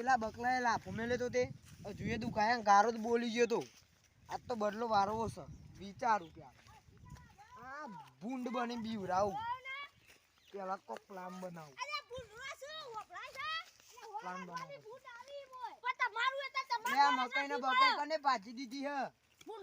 પેલા બકલાએ લાફો મેલે તો. તે હજુ એ દુખાયા ગારો જ બોલી ગયો તો. આજ તો બદલો વારવો છે વિચારું કે આ ભૂંડ બની બીવરાવું. પેલા કોક પ્લાન બનાવું. પ્લાન બનાવું મકાઈ ને બકાઈ કને પાછી દીધી હે? તું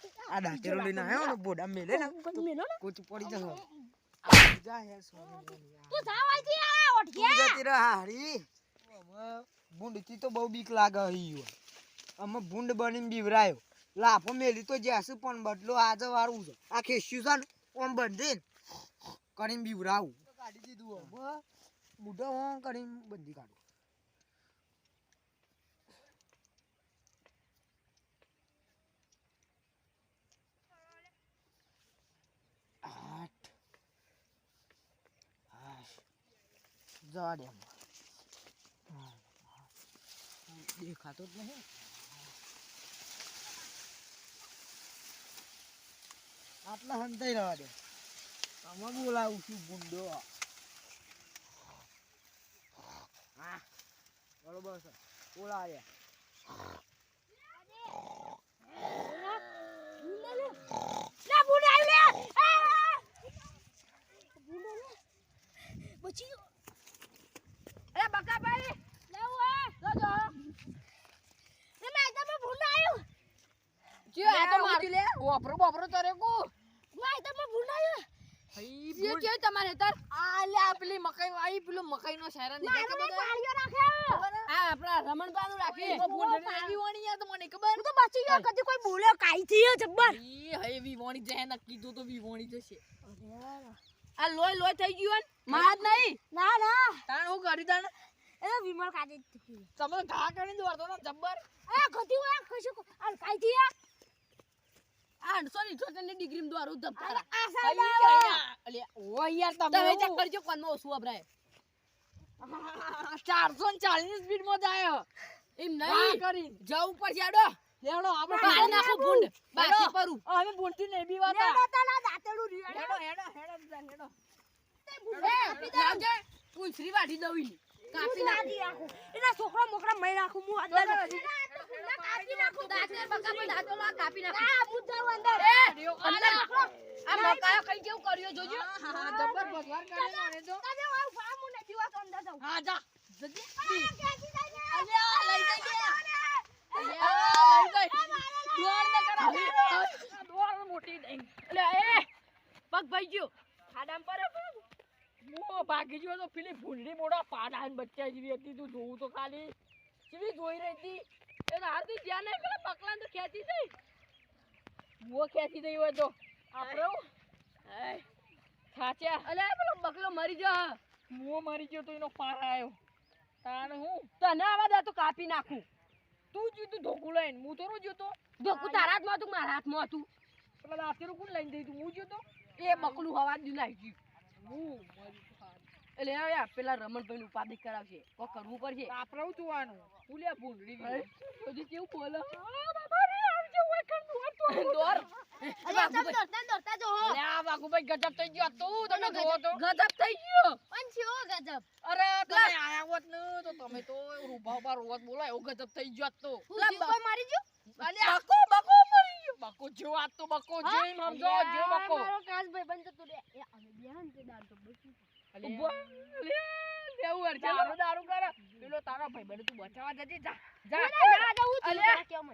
દેવ આ દાંતેરો લઈને આવ્યો ને બોડા મેલે ને તો કોચ પડી જશે. જા હે સોની બોની આ. તું જતી રહે હારી. ભૂંડથી તો બહુ બીક લાગે હી અમે ભૂંડ બનીને બીવરાયો. લાફો મેલી તો જશે પણ બદલો આજે વાળું છે. આ ખેસ્યું છે ને ઓમ બંધી કરીને બીવરાવું. કાઢી દીધું બુઢો કરીને બંધી કાઢું. દે હા. દેખાતો જ નહીં આટલા હંતાઈ રહેવા દે તમે બોલાવું છું ગુંડો હા બરોબર છે બોલાવ્યા વાપરો વાપરો તારે કો? તમારે તાર. આ લે આ પેલી મકાઈ વાઈ પેલો મકાઈ નો શેરા ની કે બધા આ આપણા રમણબા નું રાખી. ભૂંડને એવી યાર તમને ખબર. હું તો બચી ગયો કદી કોઈ બોલ્યો કાઈ થી જબ્બર. ઈ હે વિવાણી જે ન કીધું તો વિવાણી જશે. આ લોય લોય થઈ ગયું માર નહીં? ના ના. તાણ હું કરી તાણ? એ વિમલ કાજે તમે ઘા કરીને દોડતો ને જબ્બર. આ ગધી હોય કશું કાઈ થી આ સોરી છોટની ડિગ્રી માં ધબકારા આ કઈ સાઈડ કે અહીંયા? અલ્યા, ઓ યાર તમે ચેક કરજો કોનમાં ઓછું વપરાય ચારસો ને ચાલીસ સ્પીડમાં જાય. એમ નહીં. કરી. જવું પડશે આડો લેડો આપણે બહાર નાખો ભૂંડ. બાકી પરું. અમે ભૂંડથી નહીં બીવાતા નેડો તલા દાતેડું રીયો હેડો હેડો હેડો બધા હેડો. એ લાવજે. પૂંછરી વાઢી દઉં કાપી નાખું. એના છોકરા મોકરા મય નાખું હું અંદર કાપી નાખું. દાંતે બકા પર દાંતો લા કાપી નાખું. આ મુદ્દા અંદર. અંદર આ મકાયો કઈ કેવું કર્યો જોજો? હા જબર ભગવાન કરે મારે જો તમે વાવ ફામુ ને દીવા તો અંદર જાવ હા જા. આ જાય અલે આ લઈ જઈએ જઈ દોડ ન કરાવી દોડ મોટી દઈ અલ્યા એ પગ ભાઈ ગયો. ખાડામ પર મો ભાગી ગયો તો પેલી ભૂંડી મોડા પાડા ને બચ્ચા જેવી હતી. તું જોવું તો ખાલી. જેવી જોઈ રહી હતી. એ તો હાથી ધ્યાન નહીં પેલા બકલા તો ખેંચી જઈ. મો ખેંચી દઈ હોય તો. આપણે ખાચ્યા અલે પેલો બકલો મરી જા મો મરી ગયો તો એનો પાર આવ્યો તાને હું? તને આવા દે તો કાપી નાખું. તું જીતું ધોકું લઈને. હું તો રોજ જોતો ધોકું તારા હાથમાં હતું મારા હાથમાં હતું? પેલા દાંતેરું કોણ લઈને દઈ તું? હું જોતો એ બકલું હવા જ નાખી ગયું હું મરી એટલે હવે પેલા રમણભાઈ ઉપાધિ કરાવશે. કો કરવું પડશે. આપણે જોવાનું. ફૂલ્યા ભૂંડડી હજી કેવું બોલે? ગજબ થઈ ગયો. તું બકો બકો જો આ તો બકો જો સમજો જો બકો. મારો કાસ ભાઈ બંધ તો દે એ અમે બેહન તે દાંત તો બસી ઊભો લે લેવું અર ચાલો. દારૂ કર. પેલો તારા ભાઈ બને તું બચાવવા જજે જા. જા. ના જવું તું. કેમ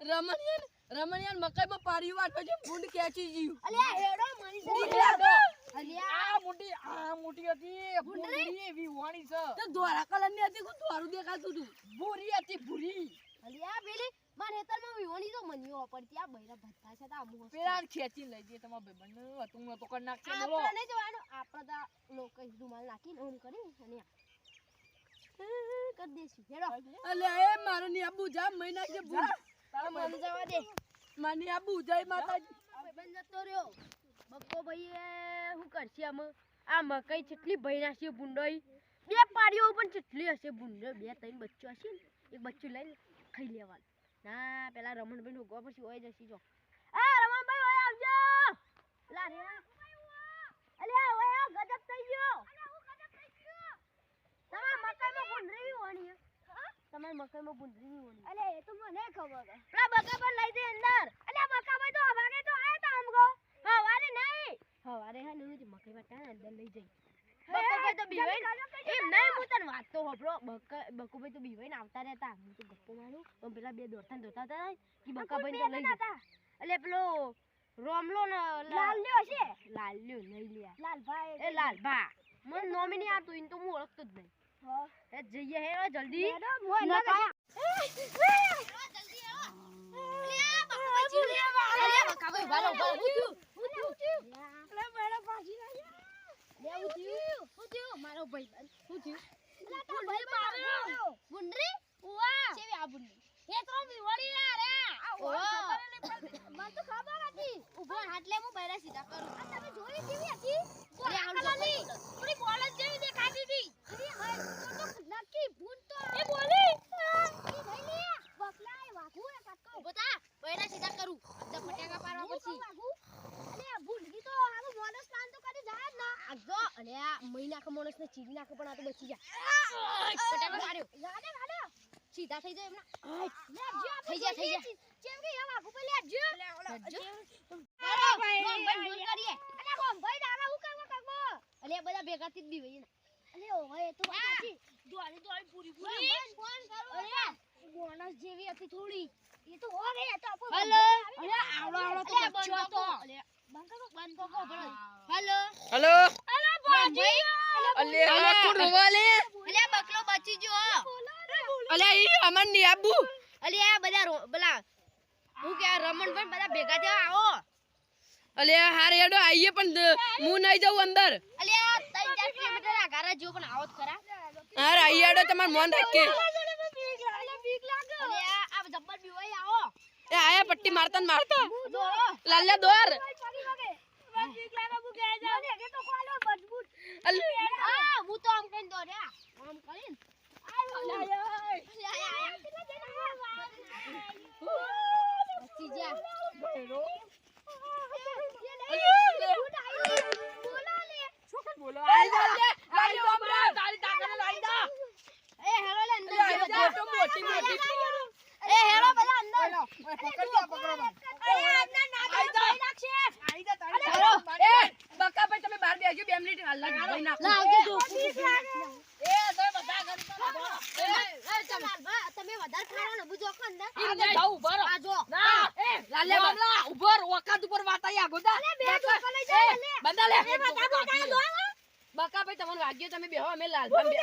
રમણિયન રમણિયન મકાઈમાં પાડી વાત પછી ફૂંડ કેચી ગયું. અલ્યા હેડો મની આ મોટી આ મોટી હતી ભૂંડી એવી વાણી છે. તો ધોળા કલરની હતી ધોળું દેખાતું હતું? ભૂરી હતી ભૂરી. અલ્યા પેલી મારે હેતરમાં વિહોણી તો મનીઓ પડતી આ બૈરા ભત્તા છે તો આમ પેલા ખેંચીને લઈ જઈએ તમારા ભાઈબંધને હતું નતું કરી નાખશે બોલો આપણે જવાનું આપણે તો લોકો રૂમાલ નાખીને ઓમ કરી અને આ. કરી હેડો. અલે એ મારો ની આબુ જા મહિના કે ભૂલ તારા મન જવા દે. માની આબુ જય માતાજી. ભાઈબંધ જતો રહ્યો. બક્કો ભાઈએ શું કરશે આમ? આ મકાઈ કેટલી ભયના છે ભૂંડોઈ? બે પાડીઓ પણ કેટલી હશે ભૂંડો બે ત્રણ બચ્ચો હશે એક બચ્ચું લઈને ખાઈ લેવાનું. ના પેલા રમણભાઈ નું પછી ઓય જશી જો. એ રમણભાઈ હોય આવજો. લા રે અલે ઓય ગજબ થઈ ગયો. તમાર મકાઈમાં ભૂંડરી હોવાની હે? તમાર મકાઈમાં ગુંદરી હોવાની અલે એ તો મને ખબર છે પેલા બકા પર લઈ દે અંદર. અલે બકા ભાઈ તો હવારે તો આયા તા હમગો હવારે નહીં. હવારે હા ને મકાઈ વાટા અંદર લઈ જઈ. બકુભાઈ તો બીવાઈ એમ નહીં હું તને વાત તો હોભળો બકા બકુભાઈ તો બીવાઈને આવતા રહેતા હું તો ગપ્પો મારું પણ પેલા બે દોડતા દોડતા હતા કે બકાભાઈ તો લઈ જતા એટલે પેલો રોમલો ને લાલ્યો છે લાલ્યો નહીં લ્યા લાલભાઈ એ લાલભા મને નોમિની આવતું એને તો હું ઓળખતો જ નહીં એ જઈએ હે જલ્દી મારો ભાઈ શું થયું? ગુંડરી ઉવા. કેવી આ ગુંડરી એ તો વિવળી યાર મને તો ખબર હતી. ઊભો હાટલે હું બૈરા સીધા કરું. આ તમે જોઈ કેવી હતી? અરે આમ પૂરી થોડી બોલ જ જેવી દેખાતી હતી. અરે હાય તો નક્કી ભૂત તો એ બોલી. એ ભાઈ લે બકલા વાઘુ એ કાકો બતા બૈરા સીધા કરું. અડધા ફટાકા પાડવા પછી. ભૂંડકી તો આનું મોનસ સ્નાન તો કરી જાય જ ના. આગો અરે આ મહિના ખ મોનસ ને ચીરી નાખો પણ આ તો બચી જા ફટાકા માર્યો. ગાડે ગાડે સીધા થઈ જાય એમના થઈ જાય થઈ જાય. જેમ કે એવા વાઘુ પેલે લેજો લેજો ભાઈ ભાઈ કરીએ. અરે હોમ ભાઈ દાવા હું કરવા કાકો અલે બધા ભેગા થી જ બીવાઈ ને. અલે ઓય તો પાછી દોડી દોડી પૂરી પૂરી. ફોન કરો અરે બોનસ જેવી હતી થોડી. એ તો હો ગઈ તો હેલો અરે આવડો આવડો તો અલે. હેલો. હલો. અલે અલે આ કોણ રોવા લે? અલે બકલો બચી જો અલે ઈ અમનની આબુ. અલે આ બધા બલા હું કે રમણ રમણભાઈ બધા ભેગા થયા આવો. અલે હાર એડો આઈએ પણ હું નહીં જાઉં અંદર. અલે આ ત્રણ ચાર કિલોમીટર ઘરે જો પણ આવો ખરા. હાર આઈએ એડો તમાર મન રાખે અલે આ આ જબ્બર બીવાઈ આવો. એ આયા પટ્ટી મારતા ને મારતા. લાલ્યા દોર અલે આ હું તો આમ કઈને દોડ્યા આમ કરીને બચી જા બોલો આઈ જા લે લાલ્યો હમણાં તારી તાકાત આઈ જા એ હેરો લે અંદર આઈ જા તો મોટી મોટી એ હેરો પેલા અંદર હેલો એ બકા ભાઈ તમે બહાર બેસજો બે મિનિટ હાલ જ ભાઈ નાખો લાવજો જો એ તમે બધા તમે વધારે ખાવા ને બુજો અંદર ઈ ને જાવ ઊભા રહો આ જો ના એ લાલે બાબલા ઉભર વખત ઉપર વાતાઈ આગો દા બે ધોકો લઈ જાઓ, લે. બંધા લે એ બધા બધા દો. બકા ભાઈ તમને વાગ્યો તમે બેહો અમે લાલ બે બે જઈએ અલે બે જણો નહીં જાઉં પેલા એકલા જાઉં એકલો જાઉં ના લાલભાઈ લાલભાઈ વધારે બોલું હા હા હું જાઉં છે હા હા હું જાઉં હું જાઉં હા હું જાઉં લાલ બાગ ગજવી તું હું અલે તારી ઓને તો ગજબ કરે છે લે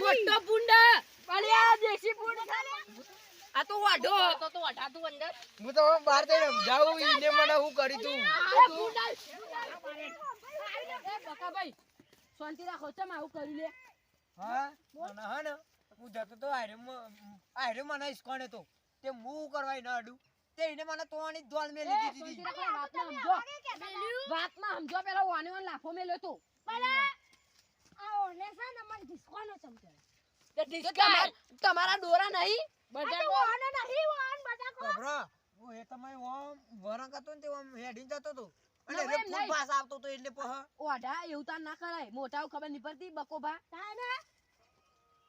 મોટો પુંડા આ દેશી પુંડા આ તો વાઢો. તો તો વાઢા તું અંદર. હું તો બહાર જઈને જાઉં ઈને મને હું કરી તું? પુંડા. એ શાંતિ રાખો ચમ આવું કરી લે. હા? હા ને હું જતો તો આયરે મને ઈસકોણે તો તે હું કરવાય ન અડું? તે એને મને તોવાની દોલ મેલી એ દીધી. વાતમાં સમજો. વાતમાં સમજો પેલા વાને વાન લાફો મેલ્યો તો. તે ડિસ્કા તમારા ડોરા નહીં? ખબરો? હું એ તમે ઓમ વરંગ હતો ને તે ઓમ હેડીને જતો તો. અને રે ફૂલ પાસ આવતો તો એટલે પહ. ઓઢા એવું તાર ના કરાય. મોટા ખબર નહીં પડતી બકો ભા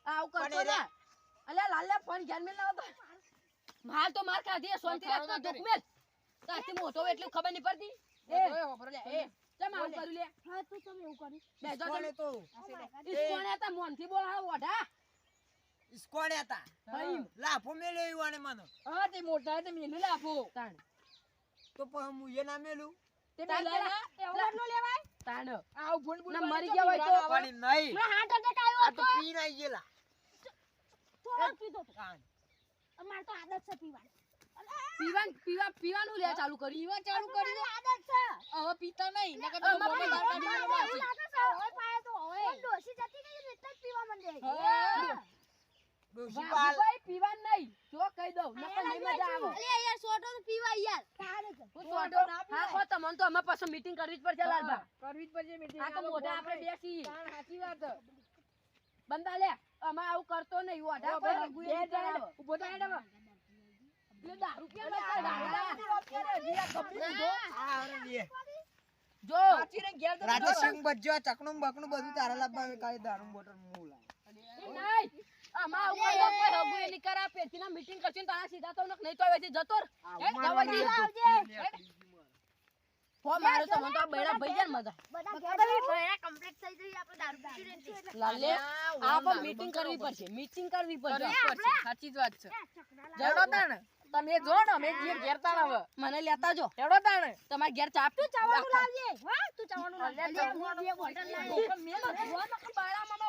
આવું પણ કરતો એ અલ્યા લાલ્યા ફોન ઘેર મેલ ના માર તો માર ખાધી શાંતિ રાખતો દુખ તારથી મોટો એટલું ખબર નહીં પડતી. એ. એ ચમ આવું કર્યું લે? બેજો ઈસકોણે તો. ઈસકોણે તા મોનથી બોલ હા ઓઢા ઇસ્કોણે હતા લાફો મેલ્યો મને. હા તે મોટા તે મેલું લાફો. તાણ. તો પછી હું એ ના મેલું? તે મેલાય ના એવોર્ડ નો લેવાય? તાણ. આવ ભૂંડ ભૂંડ ના, મરી ગયા હોય તો પીવાના નહીં. મને હાર્ટ એટેક આવ્યો હતો. પીને આઈ ગયેલા. થોડો પીધો કાન. અમાર તો આદત છે પીવાની. પીવાન પીવા પીવાનું લે ચાલુ કરી. પીવા ચાલુ કરી આદત છે. હવે પીતા નહીં નકર તો અમારે બપોરે તો દાળ મને કાઢી એવું લાગે છે, હવે પાયો તો હવે. પણ જતી રહી એટલે જ પીવા માંડે. હા. ડોશી પાલ. પીવાન નહીં. જો કહી દઉં નકર નહીં મજા આવે. અલે યાર સોટો તો પીવા યાર તારે જ. હું તો તો ના હા હો તમને તો અમે પાછો મીટિંગ કરવી જ પડશે લાલભા. કરવી જ પડશે મીટિંગ આ તો મોઢા આપણે બેસી. તાણ સાચી વાત. બંદા લે અમે આવું કરતો નહીં ઓઢા કોઈ હગુએ નહીં કરાવો. ઊભો થાય ને હવે. એટલે દારૂ કે કઈ દારૂ લે. આ હવે લે. જો. પાછી ને ઘેર જતો રાતે. બજ્જો ચકણું બકણું બધું તારા લાવવા આવે કાલે દારૂ બોટલ મૂલા એ નહીં. કઈ કોઈ કરા પેટીના મીટિંગ કરશે ને તારા સીધા તો નહીં તો જતો રહે. હે, જવા દે. તો મને તો બૈરા ભાઈ જાય મજા. બૈરા complete થઈ જઈએ, આપણે દારૂ પી લઈએ લાલે આ પણ મીટિંગ કરવી પડશે મીટિંગ કરવી પડશે. જ. સાચી જ વાત છે. જડો તાણ તમે જો ને અમે જઈએ ઘેર તાણ હવે મને લેતા જો. એડો તાણ. તમારે ઘેર ચા તું ચાવાનું લાવજે. હા, તું ચાવાનું લાવજે. હું બે બોટલ લાવી.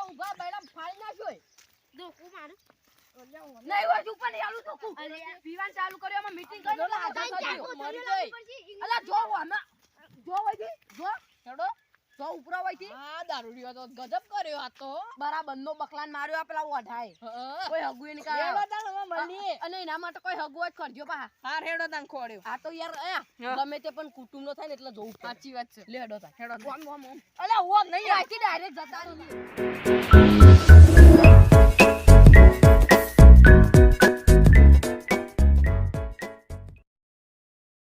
ઊભા બૈરા ફાડી નાખ્યો ધોકું મારું. નહીં હોય ઉપર નહીં આલું તો કું. પીવાનું ચાલુ કર્યો અમે મીટિંગ કરી. મરી. અલા જો આમાં જો વઈથી જો હેડો. જો ઉપરા વઈથી હા દારૂડિયો તો ગજબ કર્યો આ તો. બરાબર નો બકલાન માર્યો આ પેલા ઓઢાય કોઈ હગુએ નહીં હેડો કરાવે. તાણ હવે મળીએ અને એના માટે કોઈ હગુ જ કરજો પા હાર હેડો તાણ ખોડ્યો. આ તો યાર. ગમે તે પણ કુટુંબ નો થાય ને એટલે જોવું સાચી વાત છે. લે હેડો તાર હેડો ઓમ ઓમ ઓમ અલ્યા ઓ નહીં આખી ડાયરેક્ટ જતા રહો.